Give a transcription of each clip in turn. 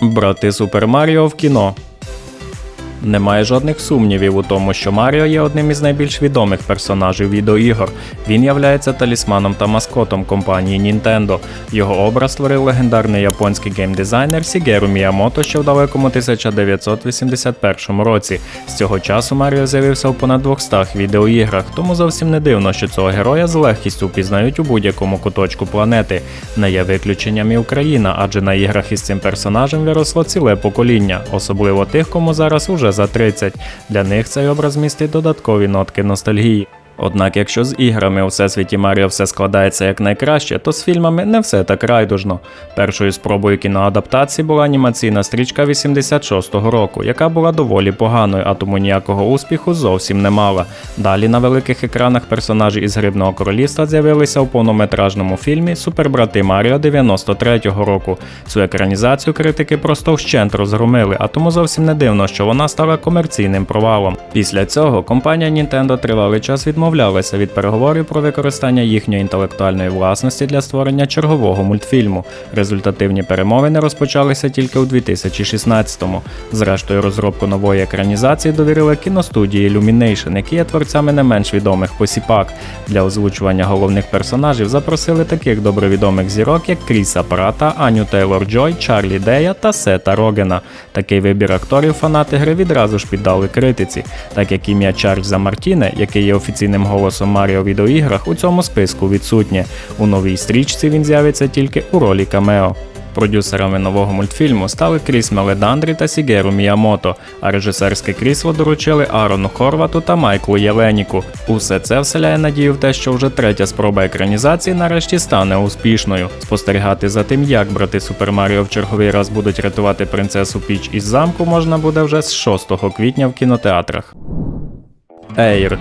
Брати Супер Маріо в кіно. Немає жодних сумнівів у тому, що Маріо є одним із найбільш відомих персонажів відеоігор. Він являється талісманом та маскотом компанії Nintendo. Його образ створив легендарний японський геймдизайнер Сігеру Міямото ще в далекому 1981 році. З цього часу Маріо з'явився у понад 200 відеоіграх, тому зовсім не дивно, що цього героя з легкістю впізнають у будь-якому куточку планети. Не є виключенням і Україна, адже на іграх із цим персонажем виросло ціле покоління, особливо тих, кому зараз уже за 30. Для них цей образ містить додаткові нотки ностальгії. Однак, якщо з іграми у всесвіті Маріо все складається як найкраще, то з фільмами не все так райдужно. Першою спробою кіноадаптації була анімаційна стрічка 86-го року, яка була доволі поганою, а тому ніякого успіху зовсім не мала. Далі на великих екранах персонажі із Грибного королівства з'явилися у повнометражному фільмі Супербрати Маріо 93-го року. Цю екранізацію критики просто вщент розгромили, а тому зовсім не дивно, що вона стала комерційним провалом. Після цього компанія Nintendo тривалий час відмовлялася від переговорів про використання їхньої інтелектуальної власності для створення чергового мультфільму. Результативні перемовини розпочалися тільки у 2016-му. Зрештою, розробку нової екранізації довірили кіностудії Illumination, які є творцями не менш відомих посіпак. Для озвучування головних персонажів запросили таких добровідомих зірок, як Кріса Прата, Аню Тейлор Джой, Чарлі Дея та Сета Рогена. Такий вибір акторів фанати гри відразу ж піддали критиці, так як ім'я Чарльза Мартіне, який є офіційним голосом Маріо в відеоіграх, у цьому списку відсутнє. У новій стрічці він з'явиться тільки у ролі камео. Продюсерами нового мультфільму стали Кріс Меледандрі та Сігеру Міямото, а режисерське крісло доручили Арону Хорвату та Майклу Єленіку. Усе це вселяє надію в те, що вже третя спроба екранізації нарешті стане успішною. Спостерігати за тим, як брати Супер Маріо в черговий раз будуть рятувати принцесу Піч із замку, можна буде вже з 6 квітня в кінотеатрах. Ейр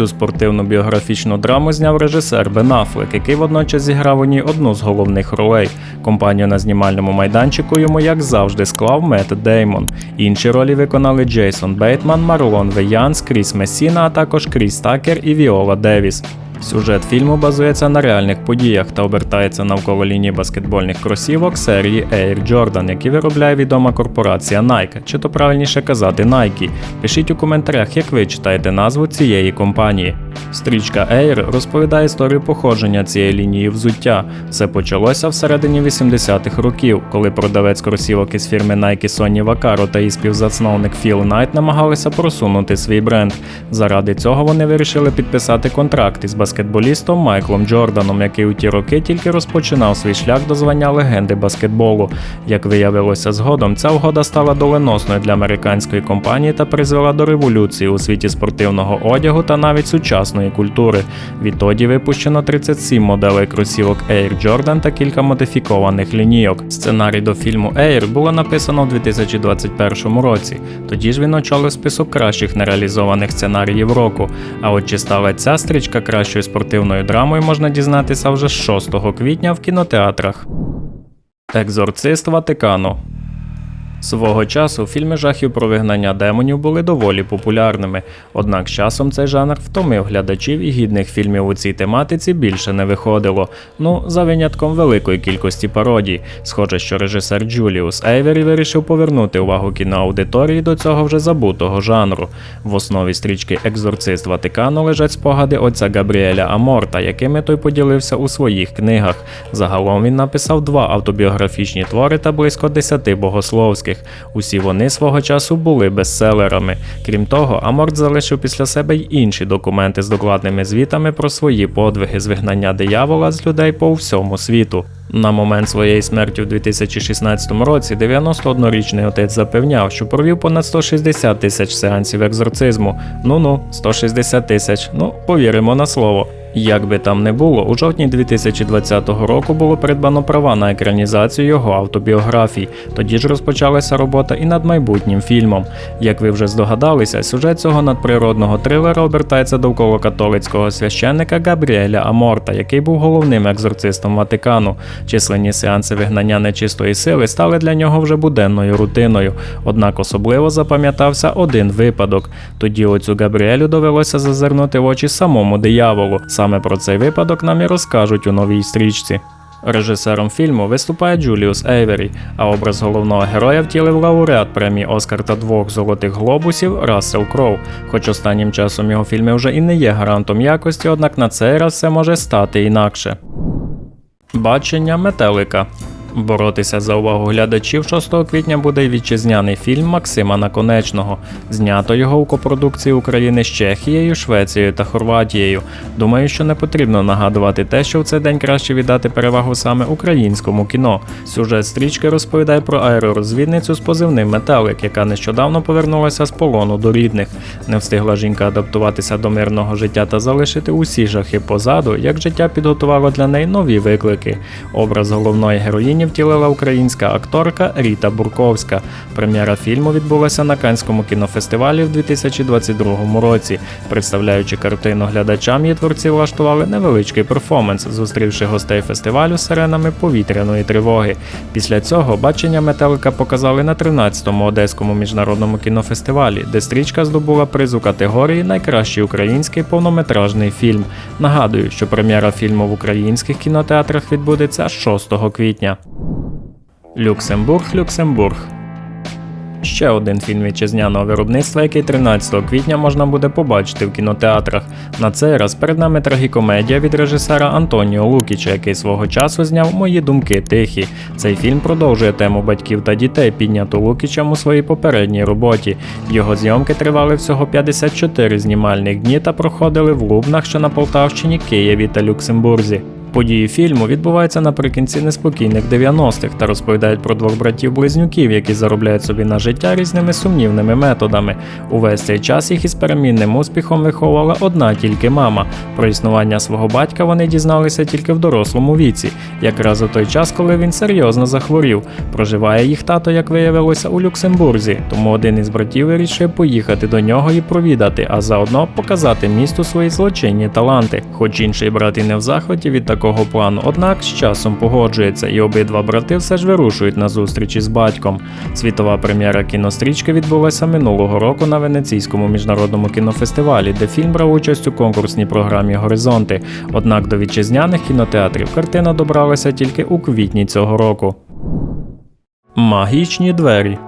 Цю спортивну біографічну драму зняв режисер Бен Аффлек, який водночас зіграв у ній одну з головних ролей. Компанію на знімальному майданчику йому, як завжди, склав Мет Деймон. Інші ролі виконали Джейсон Бейтман, Марлон Веянс, Кріс Месіна, а також Кріс Такер і Віола Девіс. Сюжет фільму базується на реальних подіях та обертається навколо лінії баскетбольних кросівок серії Air Jordan, які виробляє відома корпорація Nike, чи то правильніше казати Nike. Пишіть у коментарях, як ви читаєте назву цієї компанії. Стрічка Air розповідає історію походження цієї лінії взуття. Все почалося всередині 80-х років, коли продавець кросівок із фірми Nike Sonny Vaccaro та її співзасновник Філ Найт намагалися просунути свій бренд. Заради цього вони вирішили підписати контракт із баскетболістом Майклом Джорданом, який у ті роки тільки розпочинав свій шлях до звання легенди баскетболу. Як виявилося згодом, ця угода стала доленосною для американської компанії та призвела до революції у світі спортивного одягу та навіть сучасної культури. Відтоді випущено 37 моделей кросівок Air Jordan та кілька модифікованих лінійок. Сценарій до фільму Air було написано у 2021 році. Тоді ж він очолив список кращих нереалізованих сценаріїв року. А от чи стала ця стрічка кращою спортивною драмою, можна дізнатися вже 6 квітня в кінотеатрах. Екзорцист Ватикану Свого часу фільми жахів про вигнання демонів були доволі популярними, однак з часом цей жанр втомив глядачів і гідних фільмів у цій тематиці більше не виходило. Ну, за винятком великої кількості пародій. Схоже, що режисер Джуліус Ейвері вирішив повернути увагу кіноаудиторії до цього вже забутого жанру. В основі стрічки Екзорцист Ватикану лежать спогади отця Габріеля Аморта, якими той поділився у своїх книгах. Загалом він написав два автобіографічні твори та близько десяти богословських. Усі вони свого часу були бестселерами. Крім того, Аморт залишив після себе й інші документи з докладними звітами про свої подвиги з вигнання диявола з людей по всьому світу. На момент своєї смерті в 2016 році 91-річний отець запевняв, що провів понад 160 тисяч сеансів екзорцизму. Ну ну, 160 тисяч. Ну, повіримо на слово. Як би там не було, у жовтні 2020 року було придбано права на екранізацію його автобіографій. Тоді ж розпочалася робота і над майбутнім фільмом. Як ви вже здогадалися, сюжет цього надприродного трилера обертається довкола католицького священника Габріеля Аморта, який був головним екзорцистом Ватикану. Численні сеанси вигнання нечистої сили стали для нього вже буденною рутиною. Однак особливо запам'ятався один випадок. Тоді оцю Габріелю довелося зазирнути в очі самому дияволу. Саме про цей випадок нам і розкажуть у новій стрічці. Режисером фільму виступає Джуліус Ейвері, а образ головного героя втілив лауреат премії Оскар та двох золотих глобусів Рассел Кроу. Хоч останнім часом його фільми вже і не є гарантом якості, однак на цей раз все може стати інакше. Бачення метелика. Боротися за увагу глядачів 6 квітня буде вітчизняний фільм Максима Наконечного. Знято його у копродукції України з Чехією, Швецією та Хорватією. Думаю, що не потрібно нагадувати те, що в цей день краще віддати перевагу саме українському кіно. Сюжет стрічки розповідає про аеророзвідницю з позивним Метелик, яка нещодавно повернулася з полону до рідних. Не встигла жінка адаптуватися до мирного життя та залишити усі жахи позаду, як життя підготувало для неї нові виклики. Образ головної героїні втілила українська акторка Ріта Бурковська. Прем'єра фільму відбулася на Канському кінофестивалі в 2022 році. Представляючи картину глядачам, її творці влаштували невеличкий перформанс, зустрівши гостей фестивалю сиренами повітряної тривоги. Після цього бачення метелика показали на 13-му одеському міжнародному кінофестивалі, де стрічка здобула приз у категорії Найкращий український повнометражний фільм. Нагадую, що прем'єра фільму в українських кінотеатрах відбудеться 6 квітня. Люксембург, Люксембург. Ще один фільм вітчизняного виробництва, який 13 квітня можна буде побачити в кінотеатрах. На цей раз перед нами трагікомедія від режисера Антоніо Лукіча, який свого часу зняв Мої думки тихі. Цей фільм продовжує тему батьків та дітей, підняту Лукічем у своїй попередній роботі. Його зйомки тривали всього 54 знімальних дні та проходили в Лубнах, що на Полтавщині, Києві та Люксембурзі. Події фільму відбуваються наприкінці неспокійних 90-х та розповідають про двох братів-близнюків, які заробляють собі на життя різними сумнівними методами. Увесь цей час їх із перемінним успіхом виховувала одна тільки мама. Про існування свого батька вони дізналися тільки в дорослому віці, якраз у той час, коли він серйозно захворів. Проживає їх тато, як виявилося, у Люксембурзі, тому один із братів вирішив поїхати до нього і провідати, а заодно показати місту свої злочинні таланти. Хоч інший брат і не в захваті від такого плану, однак з часом погоджується, і обидва брати все ж вирушують на зустрічі з батьком. Світова прем'єра кінострічки відбулася минулого року на Венеційському міжнародному кінофестивалі, де фільм брав участь у конкурсній програмі Горизонти. Однак до вітчизняних кінотеатрів картина добралася тільки у квітні цього року. Магічні двері.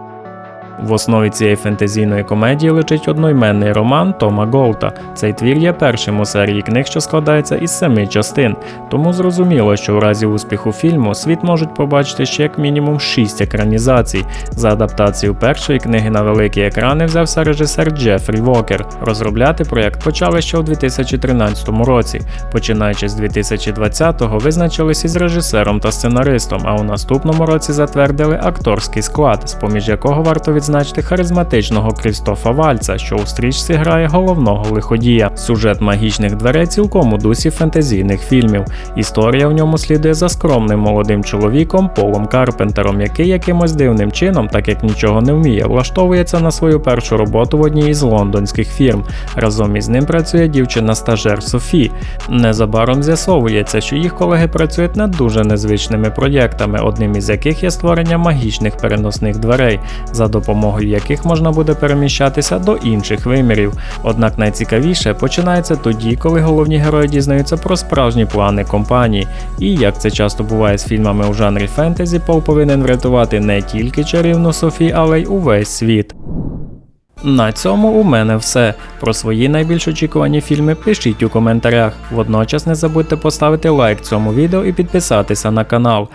В основі цієї фентезійної комедії лежить одноіменний роман Тома Голта. Цей твір є першим у серії книг, що складається із семи частин. Тому зрозуміло, що у разі успіху фільму світ можуть побачити ще як мінімум шість екранізацій. За адаптацію першої книги на великі екрани взявся режисер Джефрі Вокер. Розробляти проєкт почали ще у 2013 році. Починаючи з 2020-го, визначились із режисером та сценаристом, а у наступному році затвердили акторський склад, з поміж якого варто відзначити харизматичного Крістофа Вальца, що у стрічці грає головного лиходія. Сюжет магічних дверей цілком у дусі фентезійних фільмів. Історія в ньому слідує за скромним молодим чоловіком Полом Карпентером, який якимось дивним чином, так як нічого не вміє, влаштовується на свою першу роботу в одній із лондонських фірм. Разом із ним працює дівчина-стажер Софі. Незабаром з'ясовується, що їх колеги працюють над дуже незвичними проєктами, одним із яких є створення магічних переносних дверей, за допомогою яких можна буде переміщатися до інших вимірів. Однак найцікавіше починається тоді, коли головні герої дізнаються про справжні плани компанії. І як це часто буває з фільмами у жанрі фентезі, Пол повинен врятувати не тільки чарівну Софі, але й увесь світ. На цьому у мене все. Про свої найбільш очікувані фільми пишіть у коментарях. Водночас не забудьте поставити лайк цьому відео і підписатися на канал.